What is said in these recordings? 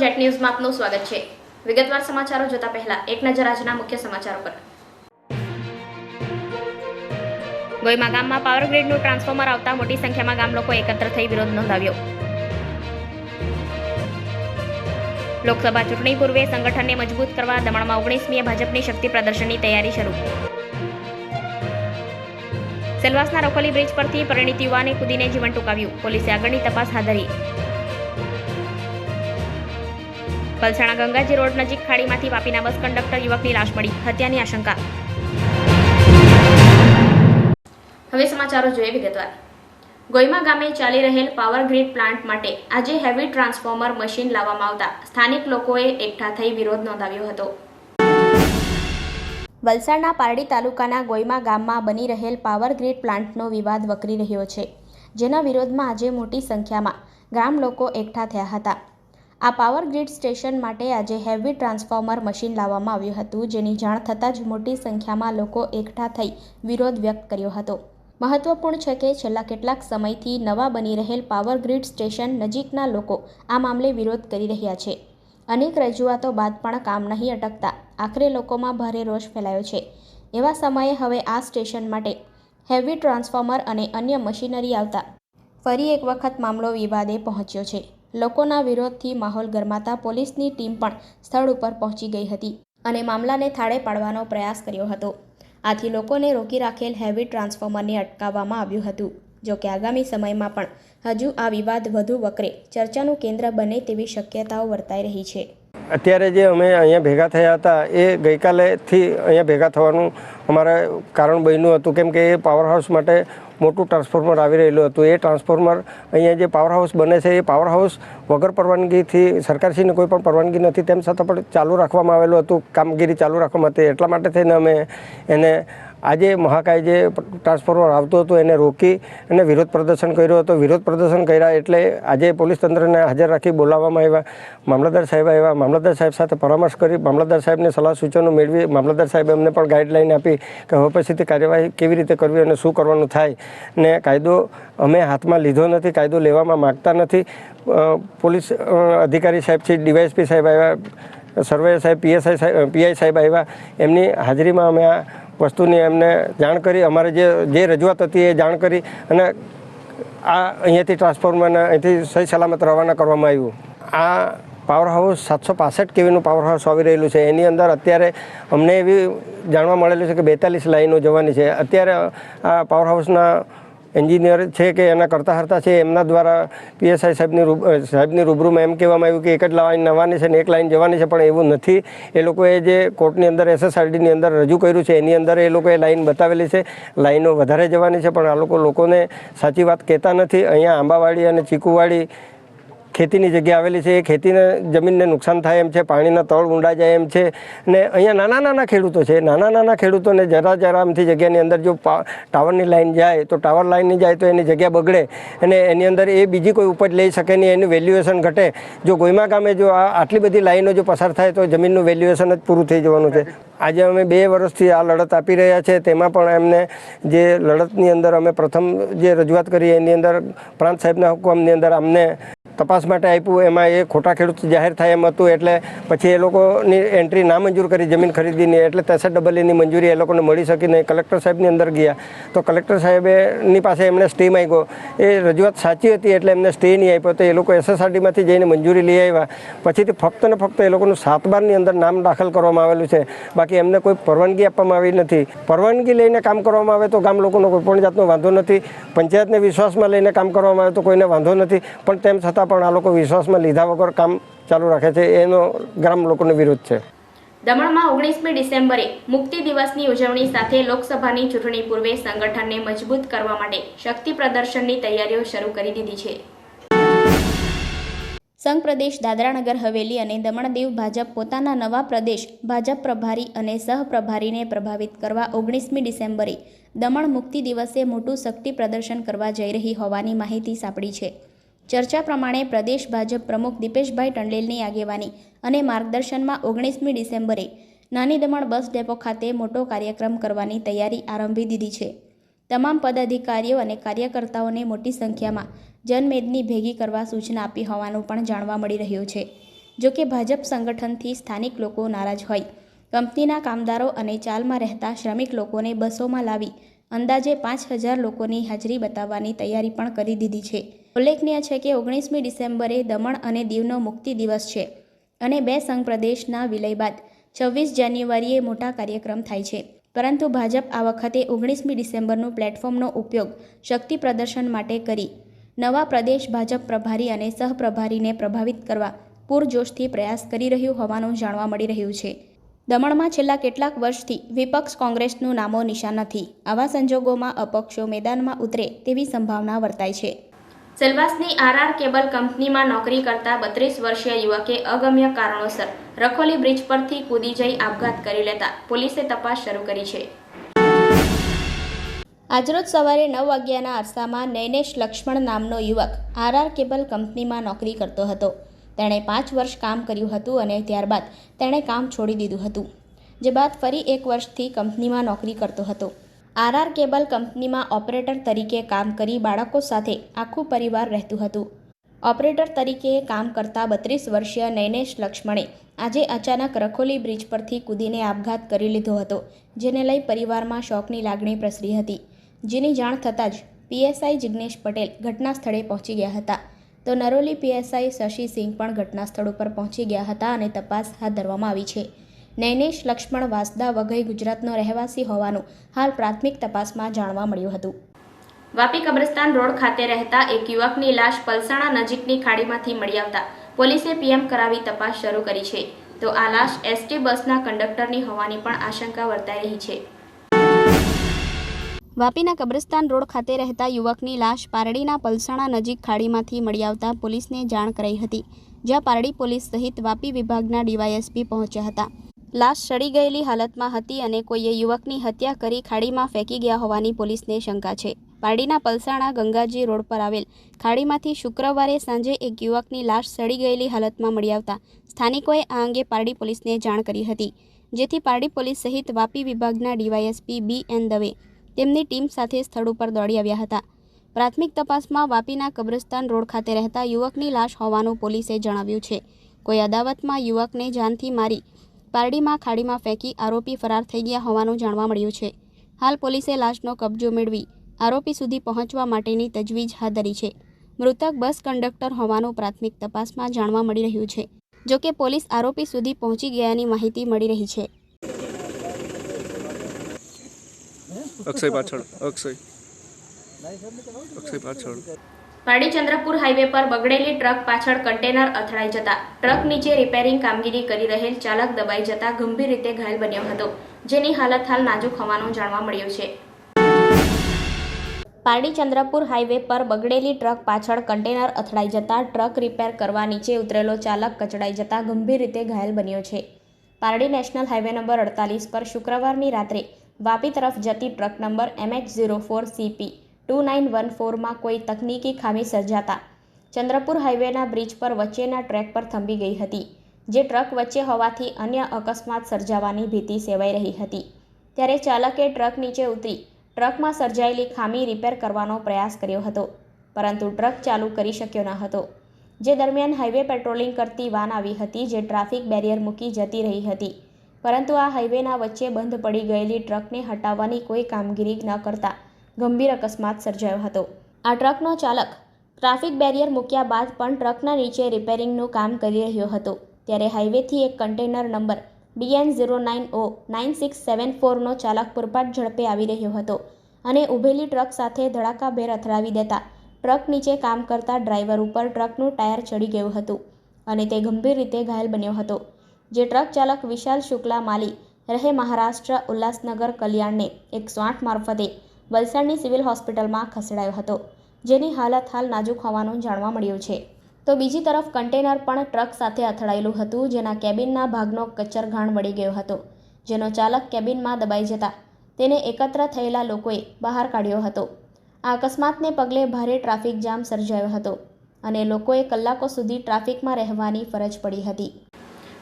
Jet ન્યૂઝમાં આપનું સ્વાગત છે. વિગતવાર સમાચારો જોતા પહેલા એક નજર આજના મુખ્ય સમાચારો પર. ગોયમા ગામમાં પાવર ટ્રાન્સફોર્મર આવતા મોટી સંખ્યામાં ગામ લોકો એકત્ર થઈ વિરોધ નોંધાવ્યો. લોકસભા ચૂંટણી પૂર્વે સંગઠનને મજબૂત કરવા દમણમાં ઓગણીસમીએ ભાજપની શક્તિ પ્રદર્શનની તૈયારી શરૂ. સેલવાસના રખોલી બ્રિજ પરથી પરિણીત યુવાને કૂદીને જીવન ટૂંકાવ્યું. પોલીસે આગળની તપાસ હાથ ધરી. પલસાણા ગંગાજી રોડ નજીક ખાડીમાંથી વાપીના બસ કંડક્ટર યુવકની લાશ મળી. હત્યાની આશંકા. હવે સમાચારો જોઈએ વિગતવાર. ગોઈમા ગામે ચાલી રહેલ પાવર ગ્રીડ પ્લાન્ટ માટે આજે હેવી ટ્રાન્સફોર્મર મશીન લાવવામાં આવતા સ્થાનિક લોકોએ એકઠા થઈ વિરોધ નોંધાવ્યો હતો. વલસાડના પારડી તાલુકાના ગોઈમા ગામમાં બની રહેલ પાવર ગ્રીડ પ્લાન્ટનો વિવાદ વકરી રહ્યો છે, જેના વિરોધમાં આજે મોટી સંખ્યામાં ગ્રામ લોકો એકઠા થયા હતા. આ પાવર ગ્રીડ સ્ટેશન માટે આજે હેવી ટ્રાન્સફોર્મર મશીન લાવવામાં આવ્યું હતું, જેની જાણ થતાં જ મોટી સંખ્યામાં લોકો એકઠા થઈ વિરોધ વ્યક્ત કર્યો હતો. મહત્વપૂર્ણ છે કે છેલ્લા કેટલાક સમયથી નવા બની રહેલ પાવર ગ્રીડ સ્ટેશન નજીકના લોકો આ મામલે વિરોધ કરી રહ્યા છે. અનેક રજૂઆતો બાદ પણ કામ નહીં અટકતા આખરે લોકોમાં ભારે રોષ ફેલાયો છે. એવા સમયે હવે આ સ્ટેશન માટે હેવી ટ્રાન્સફોર્મર અને અન્ય મશીનરી આવતા ફરી એક વખત મામલો વિવાદે પહોંચ્યો છે. લોકોના વિરોધથી માહોલ ગરમાતા પોલીસની ટીમ પણ સ્થળ ઉપર પહોંચી ગઈ હતી અને મામલાને થાળે પાડવાનો પ્રયાસ કર્યો હતો. આથી લોકોને રોકી રાખેલ હેવી ટ્રાન્સફોર્મરને અટકાવવામાં આવ્યું હતું. જો કે આગામી સમયમાં પણ હજુ આ વિવાદ વધુ વકરે ચર્ચાનું કેન્દ્ર બને તેવી શક્યતાઓ વર્તાઈ રહી છે. અત્યારે જે અમે અહીંયા ભેગા થયા હતા, એ ગઈકાલેથી અહીંયા ભેગા થવાનું અમારે કારણ બન્યું હતું. કેમ કે એ પાવર હાઉસ માટે મોટું ટ્રાન્સફોર્મર આવી રહેલું હતું. એ ટ્રાન્સફોર્મર અહીંયા જે પાવર હાઉસ બને છે, એ પાવર હાઉસ વગર પરવાનગીથી સરકારશ્રીને કોઈ પણ પરવાનગી નથી, તેમ છતાં પણ ચાલુ રાખવામાં આવેલું હતું. કામગીરી ચાલુ રાખવામાં હતી. એટલા માટે થઈને અમે એને આજે મહાકાય જે ટ્રાન્સફોર્મર આવતું હતું એને રોકી અને વિરોધ પ્રદર્શન કર્યો હતો. વિરોધ પ્રદર્શન કર્યા એટલે આજે પોલીસ તંત્રને હાજર રાખી બોલાવવામાં આવ્યા. મામલતદાર સાહેબ આવ્યા. મામલતદાર સાહેબ સાથે પરામર્શ કરી મામલતદાર સાહેબને સલાહ સૂચનો મેળવી. મામલતદાર સાહેબે અમને પણ ગાઈડલાઈન આપી કે હવે પછીથી કાર્યવાહી કેવી રીતે કરવી અને શું કરવાનું થાય. ને કાયદો અમે હાથમાં લીધો નથી. કાયદો લેવામાં માગતા નથી. પોલીસ અધિકારી સાહેબ છે, ડીવાયએસપી સાહેબ આવ્યા. સર્વે સાહેબ, પીએસઆઈ સાહેબ, પીઆઈ સાહેબ આવ્યા. એમની હાજરીમાં અમે આ વસ્તુની એમને જાણ કરી, અમારે જે જે રજૂઆત હતી એ જાણ કરી અને આ અહીંયાથી ટ્રાન્સફોર્મરને અહીંથી સહી સલામત રવાના કરવામાં આવ્યું. આ પાવર હાઉસ સાતસો પાસઠ કેવીનું પાવર હાઉસ આવી રહેલું છે? એની અંદર અત્યારે અમને એવી જાણવા મળેલું છે કે બેતાલીસ લાઈનો જવાની છે. અત્યારે આ પાવર હાઉસના એન્જિનિયર છે કે એના કરતા હરતા છે, એમના દ્વારા પીએસઆઈ સાહેબની સાહેબની રૂબરૂમાં એમ કહેવામાં આવ્યું કે એક જ લાઈન નવાની છે ને એક લાઈન જવાની છે, પણ એવું નથી. એ લોકોએ જે કોર્ટની અંદર, એસએસઆરડીની અંદર રજૂ કર્યું છે, એની અંદર એ લોકોએ લાઈન બતાવેલી છે. લાઈનો વધારે જવાની છે, પણ આ લોકો લોકોને સાચી વાત કહેતા નથી. અહીંયા આંબાવાડી અને ચીકુવાડી ખેતીની જગ્યા આવેલી છે. એ ખેતીને જમીનને નુકસાન થાય એમ છે, પાણીના તળ ઊંડા જાય એમ છે ને અહીંયા નાના નાના ખેડૂતો છે. નાના નાના ખેડૂતોને જરા જરા આમથી જગ્યાની અંદર જો ટાવરની લાઈન જાય તો ટાવર લાઈનની જાય તો એની જગ્યા બગડે અને એની અંદર એ બીજી કોઈ ઉપજ લઈ શકે નહીં, એનું વેલ્યુએશન ઘટે. જો ગોયમા ગામે જો આ આટલી બધી લાઈનો જો પસાર થાય તો જમીનનું વેલ્યુએશન જ પૂરું થઈ જવાનું છે. આજે અમે બે વર્ષથી આ લડત આપી રહ્યા છે. તેમાં પણ એમને જે લડતની અંદર અમે પ્રથમ જે રજૂઆત કરી એની અંદર પ્રાંત સાહેબના હુકમની અંદર અમને તપાસ માટે આપ્યું, એમાં એ ખોટા ખેડૂત જાહેર થાય એમ હતું, એટલે પછી એ લોકોની એન્ટ્રી ના મંજૂર કરી જમીન ખરીદીની, એટલે ત્રેસઠ ડબલ એની મંજૂરી એ લોકોને મળી શકી નહીં. કલેક્ટર સાહેબની અંદર ગયા. તો કલેક્ટર સાહેબની પાસે એમણે સ્ટે માંગ્યો. એ રજૂઆત સાચી હતી, એટલે એમને સ્ટે નહીં આપ્યો. તો એ લોકો એસએસઆરડીમાંથી જઈને મંજૂરી લઈ આવ્યા. પછીથી ફક્ત ને ફક્ત એ લોકોનું સાત બારની અંદર નામ દાખલ કરવામાં આવેલું છે. બાકી એમને કોઈ પરવાનગી આપવામાં આવી નથી. પરવાનગી લઈને કામ કરવામાં આવે તો ગામ લોકોનો કોઈ પણ જાતનો વાંધો નથી. પંચાયતને વિશ્વાસમાં લઈને કામ કરવામાં આવે તો કોઈને વાંધો નથી. પણ તેમ છતાં પણ આ લોકો વિશ્વાસમાં લીધા વગર કામ ચાલુ રાખે છે એનો ગ્રામ લોકોનો વિરોધ છે. દમણમાં ઓગણીસમી ડિસેમ્બરે મુક્તિ દિવસની ઉજવણી સાથે લોકસભાની ચૂંટણી પૂર્વે સંગઠનને મજબૂત કરવા માટે શક્તિ પ્રદર્શનની તૈયારીઓ શરૂ કરી દીધી છે. સંઘ પ્રદેશ દાદરાનગર હવેલી અને દમણ દીવ ભાજપ પોતાના નવા પ્રદેશ ભાજપ પ્રભારી અને સહપ્રભારીને પ્રભાવિત કરવા ઓગણીસમી ડિસેમ્બરે દમણ મુક્તિ દિવસે મોટું શક્તિ પ્રદર્શન કરવા જઈ રહી હોવાની માહિતી સાંપડી છે. ચર્ચા પ્રમાણે પ્રદેશ ભાજપ પ્રમુખ દીપેશભાઈ ટંડેલની આગેવાની અને માર્ગદર્શનમાં ઓગણીસમી ડિસેમ્બરે નાની દમણ બસ ડેપો ખાતે મોટો કાર્યક્રમ કરવાની તૈયારી આરંભી દીધી છે. તમામ પદાધિકારીઓ અને કાર્યકર્તાઓને મોટી સંખ્યામાં જનમેદની ભેગી કરવા સૂચના આપી હોવાનું પણ જાણવા મળી રહ્યું છે. જોકે ભાજપ સંગઠનથી સ્થાનિક લોકો નારાજ હોય, કંપનીના કામદારો અને ચાલમાં રહેતા શ્રમિક લોકોને બસોમાં લાવી અંદાજે પાંચ હજાર લોકોની હાજરી બતાવવાની તૈયારી પણ કરી દીધી છે. ઉલ્લેખનીય છે કે ઓગણીસમી ડિસેમ્બરે દમણ અને દીવનો મુક્તિ દિવસ છે અને બે સંઘ પ્રદેશના વિલય બાદ છવ્વીસ જાન્યુઆરીએ મોટા કાર્યક્રમ થાય છે. પરંતુ ભાજપ આ વખતે ઓગણીસમી ડિસેમ્બરનું પ્લેટફોર્મનો ઉપયોગ શક્તિ પ્રદર્શન માટે કરી. નવા પ્રદેશ ભાજપ પ્રભારી અને સહપ્રભારીને પ્રભાવિત કરવા પૂરજોશથી પ્રયાસ કરી રહ્યું હોવાનું જાણવા મળી રહ્યું છે. દમણમાં છેલ્લા કેટલાક વર્ષથી વિપક્ષ કોંગ્રેસનું નામો નિશાન નથી. આવા સંજોગોમાં અપક્ષો મેદાનમાં ઉતરે તેવી સંભાવના વર્તાય છે. સેલવાસની આરઆર કેબલ કંપનીમાં નોકરી કરતા બત્રીસ વર્ષીય યુવકે અગમ્ય કારણોસર રખોલી બ્રિજ પરથી કૂદી જઈ આપઘાત કરી લેતા પોલીસે તપાસ શરૂ કરી છે. આજરોજ સવારે નવ વાગ્યાના અરસામાં નૈનેશ લક્ષ્મણ નામનો યુવક આરઆર કેબલ કંપનીમાં નોકરી કરતો હતો. તેણે પાંચ વર્ષ કામ કર્યું હતું અને ત્યારબાદ તેણે કામ છોડી દીધું હતું, જે બાદ ફરી એક વર્ષથી કંપનીમાં નોકરી કરતો હતો. આરઆર કેબલ કંપનીમાં ઓપરેટર તરીકે કામ કરી બાળકો સાથે આખું પરિવાર રહેતું હતું. ઓપરેટર તરીકે કામ કરતા બત્રીસ વર્ષીય નૈનેશ લક્ષ્મણે આજે અચાનક રખોલી બ્રિજ પરથી કૂદીને આપઘાત કરી લીધો હતો, જેને લઈ પરિવારમાં શોકની લાગણી પ્રસરી હતી. જેની જાણ થતાં જ પીએસઆઈ જિજ્ઞેશ પટેલ ઘટના સ્થળે પહોંચી ગયા હતા. તો નરોલી પીએસઆઈ શશી સિંહ પણ ઘટના સ્થળ ઉપર પહોંચી ગયા હતા અને તપાસ હાથ ધરવામાં આવી છે. નૈનેશ લક્ષ્મણ વાસદા વઘઈ ગુજરાતનો રહેવાસી હોવાનું હાલ પ્રાથમિક તપાસમાં જાણવા મળ્યું હતું. વાપી કબ્રસ્તાન રોડ ખાતે રહેતા એક યુવકની લાશ પલસાણા નજીકની ખાડીમાંથી મળી આવતા પોલીસે પીએમ કરાવી તપાસ શરૂ કરી છે. તો આ લાશ એસટી બસના કંડક્ટરની હોવાની પણ આશંકા વર્તાઈ રહી છે. વાપીના કબ્રસ્તાન રોડ ખાતે રહેતા યુવકની લાશ પારડીના પલસાણા નજીક ખાડીમાંથી મળી આવતા પોલીસને જાણ કરાઈ હતી જ્યાં પારડી પોલીસ સહિત વાપી વિભાગના ડીવાયએસપી પહોંચ્યા હતા. લાશ સડી ગયેલી હાલતમાં હતી અને કોઈએ યુવકની હત્યા કરી ખાડીમાં ફેંકી ગયા હોવાની પોલીસને શંકા છે. પારડીના પલસાણા ગંગાજી રોડ પર આવેલ ખાડીમાંથી શુક્રવારે સાંજે એક યુવકની લાશ સડી ગયેલી હાલતમાં મળી આવતા સ્થાનિકોએ આ અંગે પારડી પોલીસને જાણ કરી હતી, જેથી પારડી પોલીસ સહિત વાપી વિભાગના ડીવાયએસપી બી એન દવે તેમની ટીમ સાથે સ્થળ ઉપર દોડી આવ્યા હતા. પ્રાથમિક તપાસમાં વાપીના કબ્રસ્તાન રોડ ખાતે રહેતા યુવકની લાશ હોવાનું પોલીસે જણાવ્યું છે. કોઈ અદાવતમાં યુવકને જાનથી મારી પારડીમાં ખાડીમાં ફેંકી આરોપી ફરાર થઈ ગયા હોવાનું જાણવા મળ્યું છે. હાલ પોલીસે લાશનો કબજો મેળવી આરોપી સુધી પહોંચવા માટેની તજવીજ હાથ ધરી છે. મૃતક બસ કંડક્ટર હોવાનું પ્રાથમિક તપાસમાં જાણવા મળી રહ્યું છે. જોકે પોલીસ આરોપી સુધી પહોંચી ગયાની માહિતી મળી રહી છે. અક્ષય પાછળ, અક્ષય. અક્ષય પાછળ. પારડી ચંદ્રપુર હાઈવે પર બગડેલી ટ્રક પાછળ કન્ટેનર અથડાઈ જતા. ટ્રક નીચે રિપેરિંગ કામગીરી કરી રહેલ ચાલક દબાઈ જતા ગંભીર રીતે ઘાયલ બન્યો હતો, જેની હાલત હાલ નાજુક હોવાનું જાણવા મળ્યું છે. પારડી ચંદ્રપુર હાઈવે પર બગડેલી ટ્રક પાછળ કન્ટેનર અથડાઈ જતા ટ્રક રિપેર કરવા નીચે ઉતરેલો ચાલક કચડાઈ જતા ગંભીર રીતે ઘાયલ બન્યો છે. પારડી નેશનલ હાઈવે નંબર અડતાલીસ પર શુક્રવારની રાત્રે વાપી તરફ જતી truck number MH zero four CP two nine one ફોરમાં કોઈ તકનીકી ખામી સર્જાતા. ચંદ્રપુર હાઈવેના બ્રિજ પર વચ્ચેના ટ્રેક પર થંભી ગઈ હતી, જે ટ્રક વચ્ચે હોવાથી અન્ય અકસ્માત સર્જાવાની ભીતિ સેવાઈ રહી હતી. ત્યારે ચાલકે ટ્રક નીચે ઉતરી ટ્રકમાં સર્જાયેલી ખામી રિપેર કરવાનો પ્રયાસ કર્યો હતો, પરંતુ ટ્રક ચાલુ કરી શક્યો ન હતો, જે દરમિયાન હાઈવે પેટ્રોલિંગ કરતી વાન આવી હતી જે ટ્રાફિક બેરિયર મૂકી જતી રહી હતી. પરંતુ આ હાઈવેના વચ્ચે બંધ પડી ગયેલી ટ્રકને હટાવવાની કોઈ કામગીરી ન કરતા ગંભીર અકસ્માત સર્જાયો હતો. આ ટ્રકનો ચાલક ટ્રાફિક બેરિયર મૂક્યા બાદ પણ ટ્રકના નીચે રિપેરિંગનું કામ કરી રહ્યો હતો. ત્યારે હાઈવેથી એક container number BN zero nine O nine six seven ફોરનો ચાલક પૂરપાટ ઝડપે આવી રહ્યો હતો અને ઊભેલી ટ્રક સાથે ધડાકાભેર અથડાવી દેતા ટ્રક નીચે કામ કરતા ડ્રાઈવર ઉપર ટ્રકનું ટાયર ચડી ગયું હતું અને તે ગંભીર રીતે ઘાયલ બન્યો હતો. જે ટ્રક ચાલક વિશાલ શુક્લા માલી રહે મહારાષ્ટ્ર ઉલ્લાસનગર કલ્યાણને એકસો આઠ મારફતે વલસાડની સિવિલ હોસ્પિટલમાં ખસેડાયો હતો, જેની હાલત હાલ નાજુક હોવાનું જાણવા મળ્યું છે. તો બીજી તરફ કન્ટેનર પણ ટ્રક સાથે અથડાયેલું હતું, જેના કેબિનના ભાગનો કચ્ચરઘાણ વળી ગયો હતો, જેનો ચાલક કેબિનમાં દબાઈ જતા તેને એકત્ર થયેલા લોકોએ બહાર કાઢ્યો હતો. આ અકસ્માતને પગલે ભારે ટ્રાફિક જામ સર્જાયો હતો અને લોકોએ કલાકો સુધી ટ્રાફિકમાં રહેવાની ફરજ પડી હતી.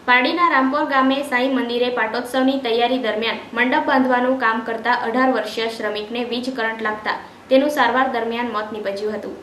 પારડીના રામપોર ગામે સાંઈ મંદિરે પાટોત્સવની તૈયારી દરમિયાન મંડપ બાંધવાનું કામ કરતા અઢાર વર્ષીય શ્રમિકને વીજ કરંટ લાગતા તેનું સારવાર દરમિયાન મોત નીપજ્યું હતું.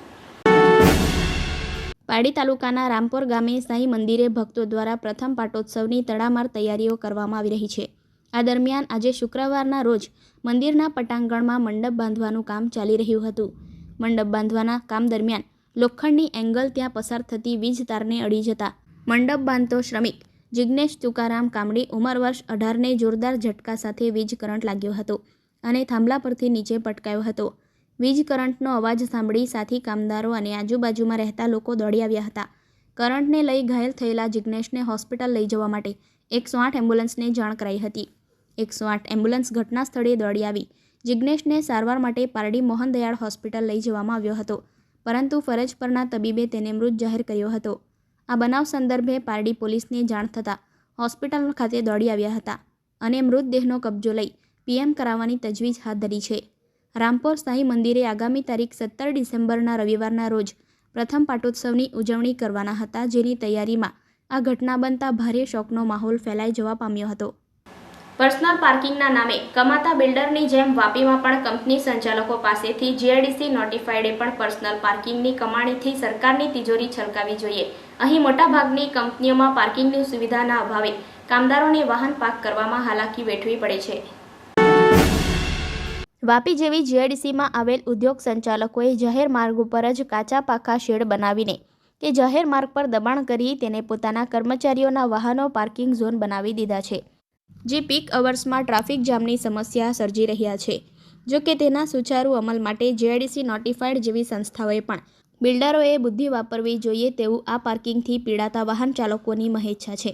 પારડી તાલુકાના રામપોર ગામે સાંઈ મંદિરે ભક્તો દ્વારા પ્રથમ પાટોત્સવની તડામાર તૈયારીઓ કરવામાં આવી રહી છે. આ દરમિયાન આજે શુક્રવારના રોજ મંદિરના પટાંગણમાં મંડપ બાંધવાનું કામ ચાલી રહ્યું હતું. મંડપ બાંધવાના કામ દરમિયાન લોખંડની એંગલ ત્યાં પસાર થતી વીજ તારને અડી જતા મંડપ બાંધતો શ્રમિક જિજ્ઞેશ તુકારામ કામડી ઉંમર વર્ષ અઢારને જોરદાર ઝટકા સાથે વીજ કરંટ લાગ્યો હતો અને થાંભલા પરથી નીચે પટકાયો હતો. વીજ કરંટનો અવાજ સાંભળી સાથી કામદારો અને આજુબાજુમાં રહેતા લોકો દોડી આવ્યા હતા. કરંટને લઈ ઘાયલ થયેલા જિજ્ઞેશને હોસ્પિટલ લઈ જવા માટે એકસો આઠ એમ્બ્યુલન્સને જાણ કરાઈ હતી. એકસો આઠ એમ્બ્યુલન્સ ઘટના સ્થળે દોડી આવી. જિજ્ઞેશને સારવાર માટે પારડી મોહનદયાળ હોસ્પિટલ લઈ જવામાં આવ્યો હતો. પરંતુ ફરજ પરના તબીબે તેને મૃત જાહેર કર્યો હતો. આ બનાવ સંદર્ભે પારડી પોલીસને જાણ થતાં હોસ્પિટલ ખાતે દોડી આવ્યા હતા અને મૃતદેહનો કબજો લઈ પીએમ કરાવવાની તજવીજ હાથ ધરી છે. રામપોર સાંઈ મંદિરે આગામી તારીખ સત્તર ડિસેમ્બરના રવિવારના રોજ પ્રથમ પાટોત્સવની ઉજવણી કરવાના હતા જેની તૈયારીમાં આ ઘટના બનતા ભારે શોકનો માહોલ ફેલાઈ જવા પામ્યો હતો. પર્સનલ પાર્કિંગના નામે કમાતા બિલ્ડરની જેમ વાપીમાં પણ કંપની સંચાલકો પાસેથી જીઆઈડીસી નોટિફાઈડે પણ પર્સનલ પાર્કિંગની કમાણીથી સરકારની તિજોરી છલકાવી જોઈએ. અહીં મોટાભાગની કંપનીઓમાં પાર્કિંગની સુવિધાના અભાવે કામદારોને વાહન પાર્ક કરવામાં હાલાકી વેઠવી પડે છે. વાપી જેવી જીઆઈડીસીમાં આવેલ ઉદ્યોગ સંચાલકોએ જાહેર માર્ગ ઉપર જ કાચા પાકા શેડ બનાવીને તે જાહેર માર્ગ પર દબાણ કરી તેને પોતાના કર્મચારીઓના વાહનો પાર્કિંગ ઝોન બનાવી દીધા છે. જે પીક અવર્સમાં ટ્રાફિક જામની સમસ્યા સર્જી રહ્યા છે. જો કે તેના સુચારુ અમલ માટે જેઆઈડીસી નોટિફાઈડ જેવી સંસ્થાઓએ પણ બિલ્ડરોએ બુદ્ધિ વાપરવી જોઈએ તેવું આ પાર્કિંગથી પીડાતા વાહન ચાલકોની મહેચ્છા છે.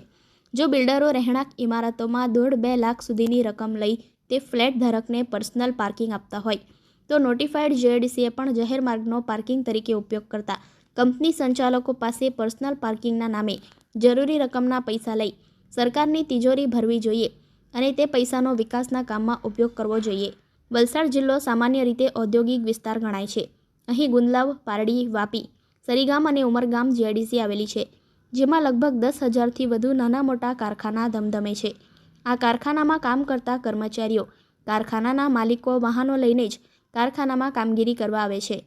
જો બિલ્ડરો રહેણાંક ઇમારતોમાં દોઢ બે લાખ સુધીની રકમ લઈ તે ફ્લેટ ધારકને પર્સનલ પાર્કિંગ આપતા હોય, તો નોટિફાઈડ જેઆઈડીસીએ પણ જાહેર માર્ગનો પાર્કિંગ તરીકે ઉપયોગ કરતા કંપની સંચાલકો પાસે પર્સનલ પાર્કિંગના નામે જરૂરી રકમના પૈસા લઈ સરકારની તિજોરી ભરવી જોઈએ અને તે પૈસાનો વિકાસના કામમાં ઉપયોગ કરવો જોઈએ. વલસાડ જિલ્લો સામાન્ય રીતે ઔદ્યોગિક વિસ્તાર ગણાય છે. અહીં ગુંદલાવ, પારડી, વાપી, સરીગામ અને ઉમરગામ જીઆઈડીસી આવેલી છે, જેમાં લગભગ દસ હજારથી વધુ નાના મોટા કારખાના ધમધમે છે. આ કારખાનામાં કામ કરતા કર્મચારીઓ કારખાનાના માલિકો વાહનો લઈને જ કારખાનામાં કામગીરી કરવા આવે છે.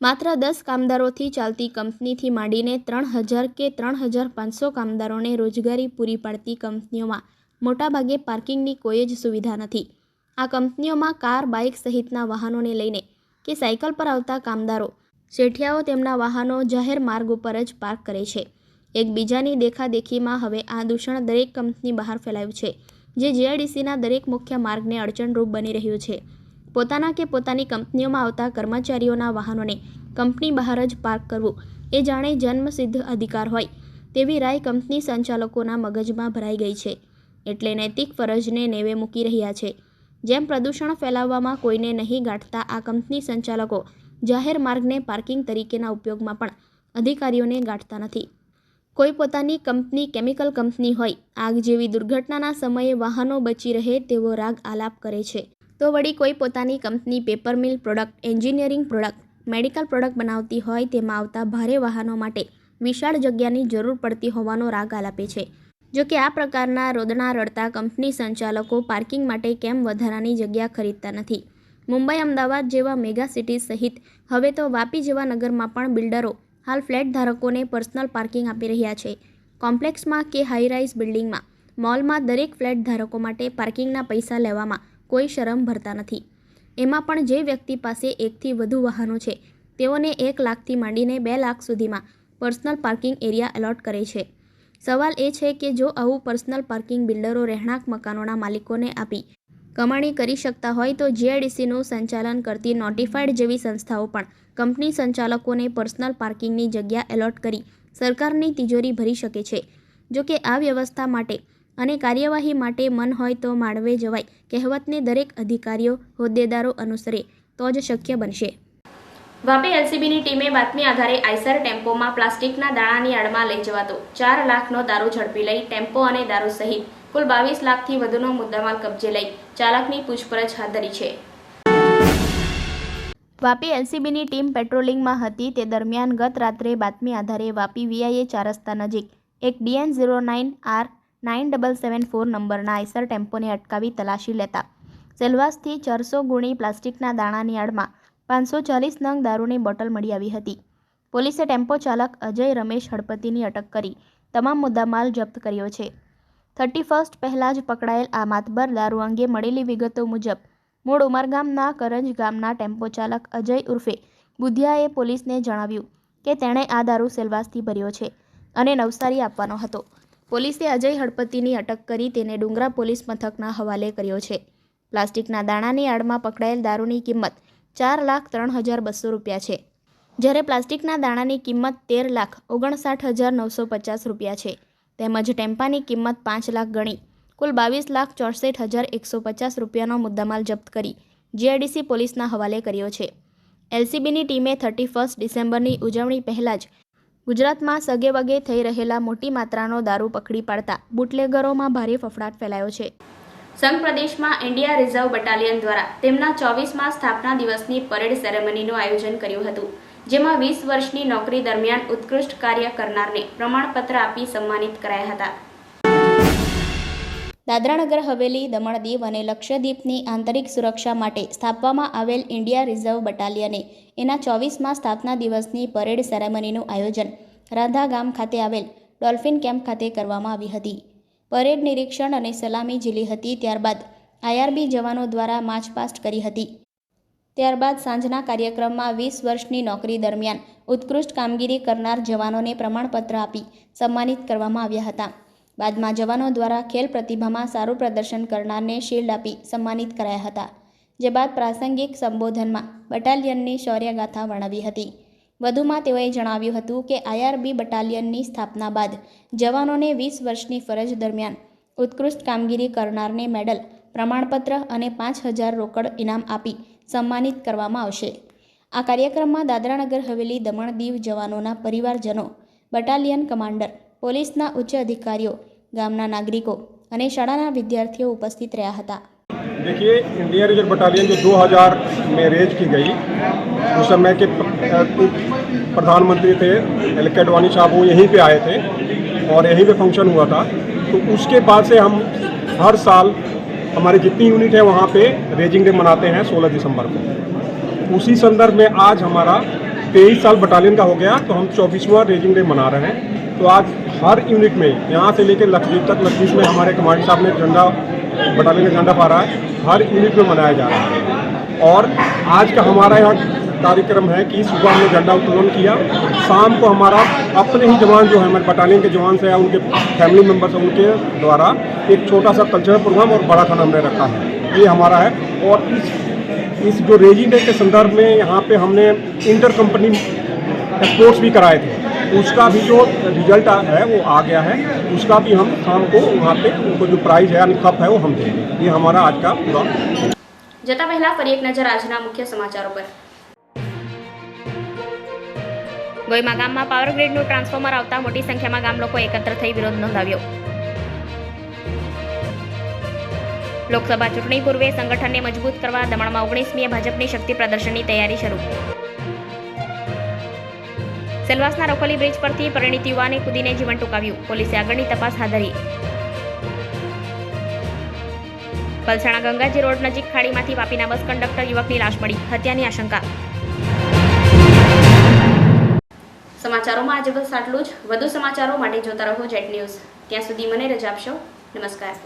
માત્ર દસ કામદારોથી ચાલતી કંપનીથી માંડીને ત્રણ હજાર કે ત્રણ હજાર પાંચસો કામદારોને રોજગારી પૂરી પાડતી કંપનીઓમાં મોટાભાગે પાર્કિંગની કોઈ જ સુવિધા નથી. આ કંપનીઓમાં કાર, બાઇક સહિતના વાહનોને લઈને કે સાયકલ પર આવતા કામદારો શેઠિયાઓ તેમના વાહનો જાહેર માર્ગ ઉપર જ પાર્ક કરે છે. એકબીજાની દેખાદેખીમાં હવે આ દૂષણ દરેક કંપની બહાર ફેલાયું છે, જે જીઆઈડીસીના દરેક મુખ્ય માર્ગને અડચણરૂપ બની રહ્યું છે. પોતાના કે પોતાની કંપનીઓમાં આવતા કર્મચારીઓના વાહનોને કંપની બહાર જ પાર્ક કરવું એ જાણે જન્મસિદ્ધ અધિકાર હોય તેવી રાય કંપની સંચાલકોના મગજમાં ભરાઈ ગઈ છે. એટલે નૈતિક ફરજને નેવે મૂકી રહ્યા છે. જેમ પ્રદૂષણ ફેલાવવામાં કોઈને નહીં ગાંઠતા આ કંપની સંચાલકો જાહેર માર્ગને પાર્કિંગ તરીકેના ઉપયોગમાં પણ અધિકારીઓને ગાંઠતા નથી. કોઈ પોતાની કંપની કેમિકલ કંપની હોય, આગ જેવી દુર્ઘટનાના સમયે વાહનો બચી રહે તેવો રાગ આલાપ કરે છે. તો વળી કોઈ પોતાની company paper mill product, engineering product, medical product બનાવતી હોય તેમાં આવતા ભારે વાહનો માટે વિશાળ જગ્યાની જરૂર પડતી હોવાનો રાગ આલાપે છે. જો કે આ પ્રકારના રોદણા રડતા કંપની સંચાલકો પાર્કિંગ માટે કેમ વધારાની જગ્યા ખરીદતા નથી. મુંબઈ, અમદાવાદ જેવા મેગા સિટી સહિત હવે તો વાપી જેવા નગરમાં પણ બિલ્ડરો હાલ ફ્લેટ ધારકોને પર્સનલ પાર્કિંગ આપી રહ્યા છે. કોમ્પ્લેક્સમાં કે હાઈરાઇઝ બિલ્ડિંગમાં, મોલમાં દરેક ફ્લેટ ધારકો માટે પાર્કિંગના પૈસા લેવામાં કોઈ શરમ ભરતા નથી. એમાં પણ જે વ્યક્તિ પાસે એકથી વધુ વાહનો છે, તેઓને એક લાખથી માંડીને બે લાખ સુધીમાં પર્સનલ પાર્કિંગ એરિયા એલોટ કરે છે. સવાલ એ છે કે જો આવું પર્સનલ પાર્કિંગ બિલ્ડરો રહેણાંક મકાનોના માલિકોને આપી કમાણી કરી શકતા હોય તો જીઆઈડીસીનું સંચાલન કરતી નોટિફાઈડ જેવી સંસ્થાઓ પણ કંપની સંચાલકોને પર્સનલ પાર્કિંગની જગ્યા એલોટ કરી સરકારની તિજોરી ભરી શકે છે. જો કે આ વ્યવસ્થા માટે અને કાર્યવાહી માટે મન હોય તો માળવે જવાય. કહેવતને દરેક અધિકારીઓ હોદ્દેદારો અનુસરે. તો જ શક્ય બનશે. વાપી એલસીબીની ટીમે બાતમી આધારે આઈસર ટેમ્પોમાં પ્લાસ્ટિકના દાણાની આડમાં લઈ જવાતો ચાર લાખનો દારૂ ઝડપી લઈ ટેમ્પો અને દારૂ સહિત કુલ બાવીસ લાખથી વધુનો મુદ્દામાલ કબજે લઈ ચાલકની પૂછપરછ હાથ ધરી છે. વાપી એલસીબીની ટીમ પેટ્રોલિંગમાં હતી તે દરમિયાન ગત રાત્રે બાતમી આધારે વાપી વીઆઈએ ચાર રસ્તા નજીક એક DN zero nine R nine double seven four નંબરના આઈસર ટેમ્પોને અટકાવી તલાશી લેતા. સેલવાસથી ચારસો ગુણી પ્લાસ્ટિકના દાણાની આડમાં પાંચસો ચાલીસ નંગ દારૂની બોટલ મળી આવી હતી. પોલીસે ટેમ્પો ચાલક અજય રમેશ હળપતિની અટક કરી તમામ મુદ્દામાલ જપ્ત કર્યો છે. થર્ટી ફર્સ્ટ પહેલાં જ પકડાયેલ આ માતબર દારૂ અંગે મળેલી વિગતો મુજબ, મૂળ ઉમરગામના કરંજ ગામના ટેમ્પો ચાલક અજય ઉર્ફે બુધિયાએ પોલીસને જણાવ્યું કે તેણે આ દારૂ સેલવાસથી ભર્યો છે અને નવસારી આપવાનો હતો. પોલીસે અજય હળપતિની અટક કરી તેને ડુંગરા પોલીસ મથકના હવાલે કર્યો છે. પ્લાસ્ટિકના દાણાની આડમાં પકડાયેલ દારૂની કિંમત ચાર લાખ ત્રણ હજાર બસો રૂપિયા છે. જ્યારે પ્લાસ્ટિકના દાણાની કિંમત તેર લાખ ઓગણસાઠ હજાર નવસો પચાસ રૂપિયા છે. તેમજ ટેમ્પાની કિંમત પાંચ લાખ ગણી, કુલ બાવીસ લાખ ચોસઠ હજાર એકસો પચાસ રૂપિયાનો મુદ્દામાલ જપ્ત કરી જીઆઈડીસી પોલીસના હવાલે કર્યો છે. એલસીબીની ટીમે થર્ટી ફર્સ્ટ ડિસેમ્બરની ઉજવણી પહેલાં જ ગુજરાતમાં સગે વગે થઈ રહેલા મોટી માત્રાનો દારૂ પકડી પાડતા બુટલેગરોમાં ભારે ફફડાટ ફેલાયો છે. સંઘ પ્રદેશમાં ઇન્ડિયા રિઝર્વ બટાલિયન દ્વારા તેમના ચોવીસમાં સ્થાપના દિવસની પરેડ સેરેમનીનું આયોજન કર્યું હતું, જેમાં વીસ વર્ષની નોકરી દરમિયાન ઉત્કૃષ્ટ કાર્ય કરનારને પ્રમાણપત્ર આપી સન્માનિત કરાયા હતા. દાદરાનગર હવેલી દમણ દીવ અને લક્ષદ્વીપની આંતરિક સુરક્ષા માટે સ્થાપવામાં આવેલ ઇન્ડિયા રિઝર્વ બટાલિયને એના ચોવીસમાં સ્થાપના દિવસની પરેડ સેરેમનીનું આયોજન રાધા ગામ ખાતે આવેલ ડોલ્ફિન કેમ્પ ખાતે કરવામાં આવી હતી. પરેડ નિરીક્ષણ અને સલામી ઝીલી હતી ત્યારબાદ આઈઆરબી જવાનો દ્વારા માર્ચપાસ્ટ કરી હતી. ત્યારબાદ સાંજના કાર્યક્રમમાં વીસ વર્ષની નોકરી દરમિયાન ઉત્કૃષ્ટ કામગીરી કરનાર જવાનોને પ્રમાણપત્ર આપી સન્માનિત કરવામાં આવ્યા હતા. બાદમાં જવાનો દ્વારા ખેલ પ્રતિભામાં સારું પ્રદર્શન કરનારને શિલ્ડ આપી સન્માનિત કરાયા હતા, જે બાદ પ્રાસંગિક સંબોધનમાં બટાલિયનની શૌર્યગાથા વર્ણવી હતી. વધુમાં તેઓએ જણાવ્યું હતું કે આઈઆરબી બટાલિયનની સ્થાપના બાદ જવાનોને વીસ વર્ષની ફરજ દરમિયાન ઉત્કૃષ્ટ કામગીરી કરનારને મેડલ, પ્રમાણપત્ર અને પાંચ હજાર રોકડ ઇનામ આપી સન્માનિત કરવામાં આવશે. આ કાર્યક્રમમાં દાદરાનગર હવેલી દમણ દીવ જવાનોના પરિવારજનો, બટાલિયન કમાન્ડર, પોલીસના ઉચ્ચ અધિકારીઓ ગામના નાગરિકો અને શાળાના વિદ્યાર્થીઓ ઉપસ્થિત રહ્યા હતા देखिए इंडिया रिजर्व बटालियन जो 2000 में रेज की गई उस समय के प- प्रधानमंत्री थे एल के अडवाणी साहब वो यहीं पे आए थे और यहीं पे फंक्शन हुआ था तो उसके बाद से हम हर साल हमारी जितनी यूनिट है वहाँ पे रेजिंग डे मनाते हैं 16 दिसंबर को उसी संदर्भ में आज हमारा तेईस साल बटालियन का हो गया तो हम चौबीसवां रेजिंग डे मना रहे हैं तो आज हर यूनिट में, यहाँ से लेकर लक्षद्वीप तक, लक्षद्वीप में हमारे कमांडर साहब ने झंडा बटालियन का झंडा पारा है हर यूनिट में मनाया जा रहा है। और आज का हमारा यहाँ कार्यक्रम है कि सुबह हमने झंडा उत्तोलन किया। शाम को हमारा अपने ही जवान जो है, हमारे बटालियन के जवान से है, उनके फैमिली मेंबर्स हैं, उनके द्वारा एक छोटा सा कल्चरल प्रोग्राम और बड़ा खाना हमने रखा है। ये हमारा है। और इस इस जो रेजी डे के संदर्भ में यहाँ पे हमने इंटर कंपनी एक्सपोर्ट्स भी कराए थे। उसका भी जो रिजल्ट आ- है वो आ गया है उसका भी हम शाम को वहाँ पे उनको जो प्राइज़ है यानी कप है वो हम देंगे ये हमारा आज का पूरा જતા પહેલા ફરી એક નજર આજના મુખ્ય સમાચારો પર ગોયમા ગામમાં પાવર ગ્રીડનું ટ્રાન્સફોર્મર આવતા મોટી સંખ્યામાં ગામ લોકો એકત્ર થઈ વિરોધ નોંધાવ્યો લોકસભા ચૂંટણી પૂર્વે સંગઠનને મજબૂત કરવા દમણમાં ઓગણીસમીએ ભાજપની શક્તિ પ્રદર્શનની તૈયારી શરૂ સેલવાસના રખોલી બ્રિજ પરથી પરિણીત યુવાને કૂદીને જીવન ટૂંકાવ્યું. પોલીસે આગળની તપાસ હાથ ધરી. પલસાણા ગંગાજી રોડ નજીક ખાડીમાંથી વાપીના બસ કંડક્ટર યુવકની લાશ મળી હત્યાની આશંકા. સમાચારોમાં આજે બસ આટલું જ. વધુ સમાચારો માટે જોતા રહો જેટ ન્યૂઝ. ત્યાં સુધી મને રજા આપશો. નમસ્કાર.